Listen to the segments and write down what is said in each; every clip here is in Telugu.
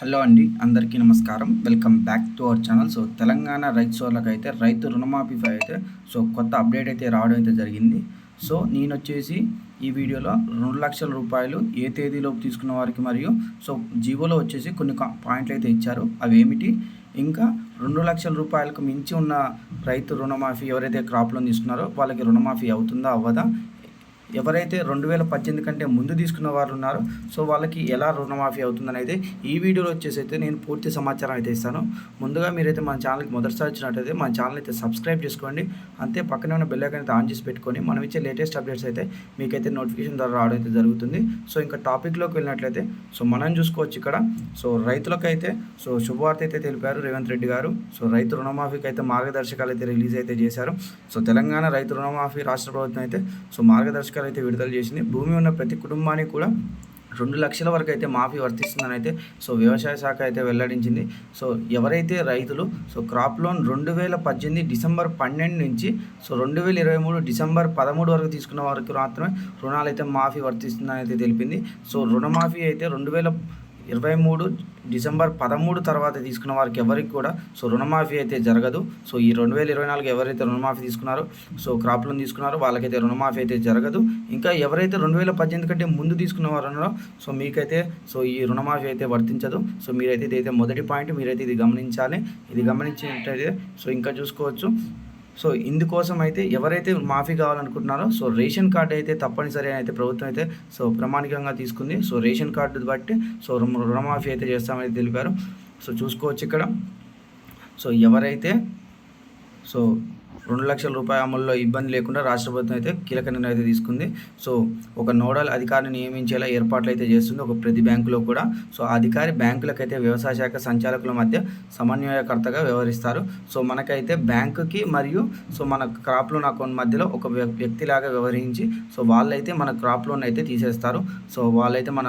హలో అండి అందరికీ నమస్కారం. Welcome back to our channel. So Telangana రైతు సోర్లకు అయితే రైతు రుణమాఫీ అయితే సో కొత్త అప్డేట్ అయితే రావడం అయితే జరిగింది. సో నేను వచ్చేసి ఈ వీడియోలో రెండు లక్షల రూపాయలు ఏ తేదీలోపు తీసుకున్న వారికి మరియు సో జీవోలో వచ్చేసి కొన్ని పాయింట్లు అయితే ఇచ్చారు. అవి ఏమిటి? ఇంకా రెండు లక్షల రూపాయలకు మించి ఉన్న రైతు రుణమాఫీ ఎవరైతే క్రాప్ లోన్ తీసుకున్నారో వాళ్ళకి రుణమాఫీ అవుతుందా అవ్వదా? ఎవరైతే రెండు వేల పద్దెనిమిది కంటే ముందు తీసుకున్న వారు ఉన్నారో సో వాళ్ళకి ఎలా రుణమాఫీ అవుతుందని అయితే ఈ వీడియోలో వచ్చేసి అయితే నేను పూర్తి సమాచారం అయితే ఇస్తాను. ముందుగా మీరైతే మన ఛానల్కి మొదటిసారి వచ్చినట్టయితే మన ఛానల్ అయితే సబ్స్క్రైబ్ చేసుకోండి. అంతే పక్కనే ఉన్న బెల్ ఐకాన్ అయితే ఆన్ చేసి పెట్టుకొని మనం ఇచ్చే లేటెస్ట్ అప్డేట్స్ అయితే మీకైతే నోటిఫికేషన్ ద్వారా రావడం అయితే జరుగుతుంది. సో ఇంకా టాపిక్లోకి వెళ్ళినట్లయితే సో మనం చూసుకోవచ్చు ఇక్కడ. సో రైతులకైతే సో శుభవార్త అయితే తెలిపారు రేవంత్ రెడ్డి గారు. సో రైతు రుణమాఫీకి అయితే మార్గదర్శకాలు అయితే రిలీజ్ అయితే చేశారు. సో తెలంగాణ రైతు రుణమాఫీ రాష్ట్ర ప్రభుత్వం అయితే సో మార్గదర్శకాలు అయితే విడుదల చేసింది. భూమి ఉన్న ప్రతి కుటుంబానికి కూడా రెండు లక్షల వరకు అయితే మాఫీ వర్తిస్తుందని అయితే సో వ్యవసాయ శాఖ అయితే వెల్లడించింది. సో ఎవరైతే రైతులు సో క్రాప్ లోన్ రెండు వేల పద్దెనిమిది డిసెంబర్ పన్నెండు నుంచి సో రెండు వేల ఇరవై మూడు డిసెంబర్ పదమూడు వరకు తీసుకున్న వారికి మాత్రమే రుణాలు అయితే మాఫీ వర్తిస్తుందని అయితే తెలిపింది. సో రుణమాఫీ అయితే రెండు వేల ఇరవై మూడు డిసెంబర్ పదమూడు తర్వాత తీసుకున్న వారికి ఎవరికి కూడా సో రుణమాఫీ అయితే జరగదు. సో ఈ రెండు వేల ఇరవై నాలుగు ఎవరైతే రుణమాఫీ తీసుకున్నారో సో క్రాప్ లోన్ తీసుకున్నారో వాళ్ళకైతే రుణమాఫీ అయితే జరగదు. ఇంకా ఎవరైతే రెండు వేల పద్దెనిమిది కంటే ముందు తీసుకున్న వారు ఉన్నారో సో మీకైతే సో ఈ రుణమాఫీ అయితే వర్తించదు. సో మీరైతే ఇదైతే మొదటి పాయింట్ మీరైతే ఇది గమనించాలి. ఇది గమనించినట్టయితే సో ఇంకా చూసుకోవచ్చు. సో ఇందుకోసం అయితే ఎవరైతే మాఫీ కావాలనుకుంటున్నారో సో రేషన్ కార్డు అయితే తప్పనిసరి అని అయితే ప్రభుత్వం అయితే సో ప్రామాణికంగా తీసుకుంది. సో రేషన్ కార్డు బట్టి సో రుణమాఫీ అయితే చేస్తామని తెలిపారు. సో చూసుకోవచ్చు ఇక్కడ. సో ఎవరైతే సో రెండు లక్షల రూపాయల అమల్లో ఇబ్బంది లేకుండా రాష్ట్ర ప్రభుత్వం అయితే కీలక నిర్ణయం అయితే తీసుకుంది. సో ఒక నోడల్ అధికారిని నియమించేలా ఏర్పాట్లు అయితే చేస్తుంది ఒక ప్రతి బ్యాంకులో కూడా. సో ఆ అధికారి బ్యాంకులకైతే వ్యవసాయ శాఖ సంచాలకుల మధ్య సమన్వయకర్తగా వ్యవహరిస్తారు. సో మనకైతే బ్యాంకుకి మరియు సో మన క్రాప్ లోన్ అకౌంట్ మధ్యలో ఒక వ్యక్తిలాగా వ్యవహరించి సో వాళ్ళైతే మన క్రాప్ లోన్ అయితే తీసేస్తారు. సో వాళ్ళైతే మన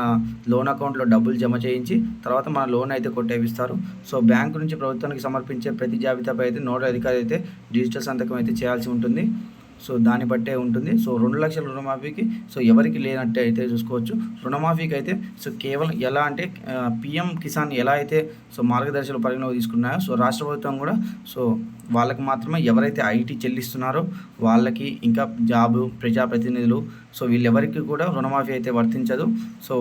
లోన్ అకౌంట్లో డబ్బులు జమ చేయించి తర్వాత మన లోన్ అయితే కొట్టేపిస్తారు. సో బ్యాంకు నుంచి ప్రభుత్వానికి సమర్పించే ప్రతి జాబితాపై అయితే నోడల్ అధికారి అయితే డిజిటల్ సంతకం అయితే చేయాల్సి ఉంటుంది. సో దాన్ని బట్టే ఉంటుంది. సో రెండు లక్షల రుణమాఫీకి సో ఎవరికి లేనట్టే అయితే చూసుకోవచ్చు. రుణమాఫీకి అయితే సో కేవలం ఎలా అంటే పిఎం కిసాన్ ఎలా అయితే సో మార్గదర్శకాలు పరిగణలోకి తీసుకున్నాయో సో రాష్ట్ర ప్రభుత్వం కూడా సో వాళ్ళకి మాత్రమే ఎవరైతే ఐటీ చెల్లిస్తున్నారో వాళ్ళకి ఇంకా జాబు ప్రజాప్రతినిధులు సో వీళ్ళెవరికి కూడా రుణమాఫీ అయితే వర్తించదు. సో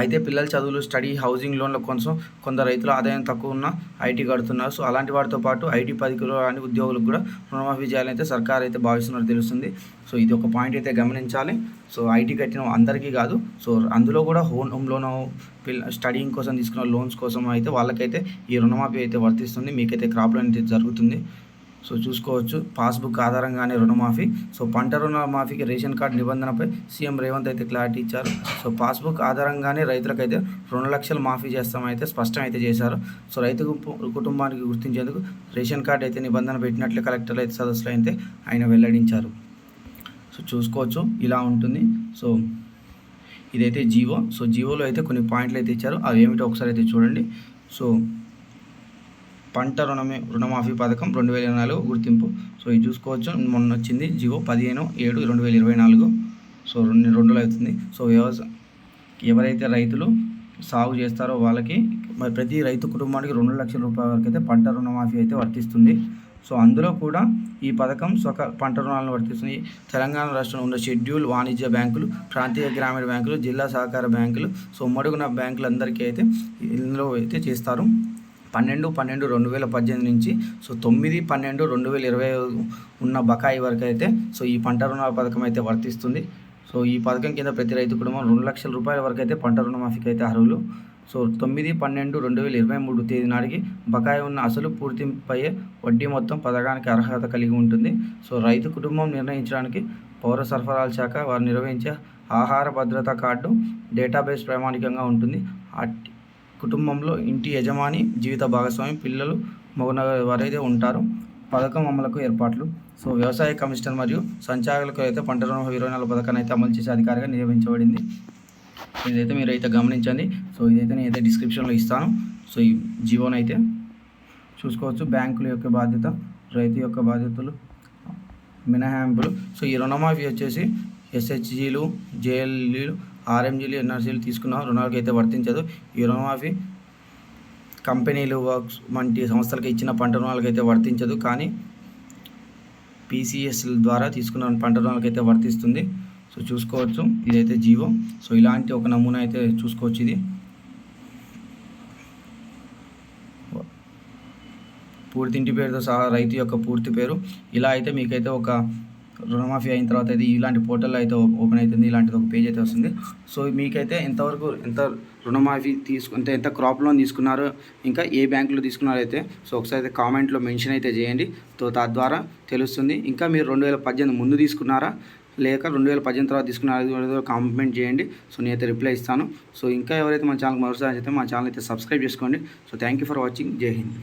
అయితే పిల్లల చదువులు స్టడీ హౌసింగ్ లోన్ల కోసం కొందరు రైతుల ఆదాయం తక్కువ ఉన్న ఐటీ కడుతున్నారు సో అలాంటి వాటితో పాటు ఐటీ పదికిలో అని ఉద్యోగులకు కూడా రుణమాఫీ చేయాలని అయితే సర్కార్ అయితే భావిస్తున్నట్టు తెలుస్తుంది. సో ఇది ఒక పాయింట్ అయితే గమనించాలి. సో ఐటీ కట్టిన అందరికీ కాదు. సో అందులో కూడా హోమ్ హోమ్ లోన్ పిల్ల స్టడీయింగ్ కోసం తీసుకున్న లోన్స్ కోసం అయితే వాళ్ళకైతే ఈ రుణమాఫీ అయితే వర్తిస్తుంది. మీకైతే క్రాప్ లోన్ అయితే జరుగుతుంది. సో చూసుకోవచ్చు. పాస్బుక్ ఆధారంగానే రుణమాఫీ. సో పంట రుణమాఫీకి రేషన్ కార్డు నిబంధనపై సీఎం రేవంత్ అయితే క్లారిటీ ఇచ్చారు. సో పాస్బుక్ ఆధారంగానే రైతులకైతే రెండు లక్షలు మాఫీ చేస్తామైతే స్పష్టం అయితే చేశారు. సో రైతు కుటుంబానికి గుర్తించేందుకు రేషన్ కార్డు అయితే నిబంధన పెట్టినట్లు కలెక్టర్ అయితే సదస్సులు అయితే ఆయన వెల్లడించారు. సో చూసుకోవచ్చు. ఇలా ఉంటుంది. సో ఇదైతే జీవో. సో జీవోలో అయితే కొన్ని పాయింట్లు అయితే ఇచ్చారు. అవి ఏమిటో ఒకసారి అయితే చూడండి. సో పంట రుణమే రుణమాఫీ పథకం రెండు వేల ఇరవై నాలుగు గుర్తింపు. సో ఇది చూసుకోవచ్చు. మొన్న వచ్చింది జివో పదిహేను ఏడు రెండు వేల ఇరవై నాలుగు. సో రెండు రెండులో అవుతుంది. సో వ్యవసాయ ఎవరైతే రైతులు సాగు చేస్తారో వాళ్ళకి మరి ప్రతి రైతు కుటుంబానికి రెండు లక్షల రూపాయల వరకు అయితే పంట రుణమాఫీ అయితే వర్తిస్తుంది. సో అందులో కూడా ఈ పథకం స్వక పంట రుణాలను వర్తిస్తుంది. తెలంగాణ రాష్ట్రంలో ఉన్న షెడ్యూల్ వాణిజ్య బ్యాంకులు ప్రాంతీయ గ్రామీణ బ్యాంకులు జిల్లా సహకార బ్యాంకులు సో ఉమ్మడిగున్న బ్యాంకులందరికీ అయితే ఇందులో అయితే చేస్తారు. పన్నెండు పన్నెండు రెండు వేల పద్దెనిమిది నుంచి సో తొమ్మిది పన్నెండు రెండు వేల ఇరవై ఉన్న బకాయి వరకు అయితే సో ఈ పంట రుణాల పథకం అయితే వర్తిస్తుంది. సో ఈ పథకం కింద ప్రతి రైతు కుటుంబం రెండు లక్షల రూపాయల వరకు అయితే పంట రుణమాఫీకి అయితే అర్హులు. సో తొమ్మిది పన్నెండు రెండు వేల ఇరవై మూడు తేదీ నాటికి బకాయి ఉన్న అసలు పూర్తిపై వడ్డీ మొత్తం పథకానికి అర్హత కలిగి ఉంటుంది. సో రైతు కుటుంబం నిర్ణయించడానికి పౌర సరఫరాల శాఖ వారు నిర్వహించే ఆహార భద్రతా కార్డు డేటాబేస్ ప్రామాణికంగా ఉంటుంది. కుటుంబంలో ఇంటి యజమాని జీవిత భాగస్వామి పిల్లలు మగన వారైతే ఉంటారు. పథకం అమలుకు ఏర్పాట్లు. సో వ్యవసాయ కమిషనర్ మరియు సంచాలకులకు అయితే పంట రుణ ఇరవై నాలుగు పథకాన్ని అయితే అమలు చేసే అధికారిగా నియమించబడింది. ఇదైతే మీరు అయితే గమనించండి. సో ఇదైతే నేను అయితే డిస్క్రిప్షన్లో ఇస్తాను. సో ఈ జీవోని అయితే చూసుకోవచ్చు. బ్యాంకుల యొక్క బాధ్యత రైతు యొక్క బాధ్యతలు మినహాయింపులు. సో ఈ రుణమాఫీ వచ్చేసి ఎస్హెచ్జీలు జేఎల్ఈలు ఆర్ఎంజీలు ఎన్ఆర్సీలు తీసుకున్న రుణాలకు అయితే వర్తించదు. ఈ రుణమాఫీ కంపెనీలు వర్క్స్ వంటి సంస్థలకు ఇచ్చిన పంట రుణాలకు అయితే వర్తించదు. కానీ పీసీఎస్ల ద్వారా తీసుకున్న పంట రుణాలకు అయితే వర్తిస్తుంది. సో చూసుకోవచ్చు. ఇదైతే జీవో. సో ఇలాంటి ఒక నమూనా అయితే చూసుకోవచ్చు ఇది. పూర్తి ఇంటి పేరుతో సహా రైతు యొక్క పూర్తి పేరు. ఇలా అయితే మీకైతే ఒక రుణమాఫీ అయిన తర్వాత అయితే ఇలాంటి పోర్టల్ అయితే ఓపెన్ అవుతుంది ఇలాంటిది ఒక పేజ్ అయితే వస్తుంది. సో మీకైతే ఎంతవరకు ఎంత రుణమాఫీ తీసుకుంటే ఎంత క్రాప్ లోన్ తీసుకున్నారో ఇంకా ఏ బ్యాంకులో తీసుకున్నారో అయితే సో ఒకసారి అయితే కామెంట్లో మెన్షన్ అయితే చేయండి. సో తద్వారా తెలుస్తుంది. ఇంకా మీరు రెండు వేల పద్దెనిమిది ముందు తీసుకున్నారా లేక రెండు వేల పద్దెనిమిది తర్వాత తీసుకున్నారా కామెంట్ చేయండి. సో నేనైతే రిప్లై ఇస్తాను. సో ఇంకా ఎవరైతే మా ఛానల్ మరోసారి అయితే మా ఛానల్ అయితే సబ్స్క్రైబ్ చేసుకోండి. So thank you for watching. Jai Hind.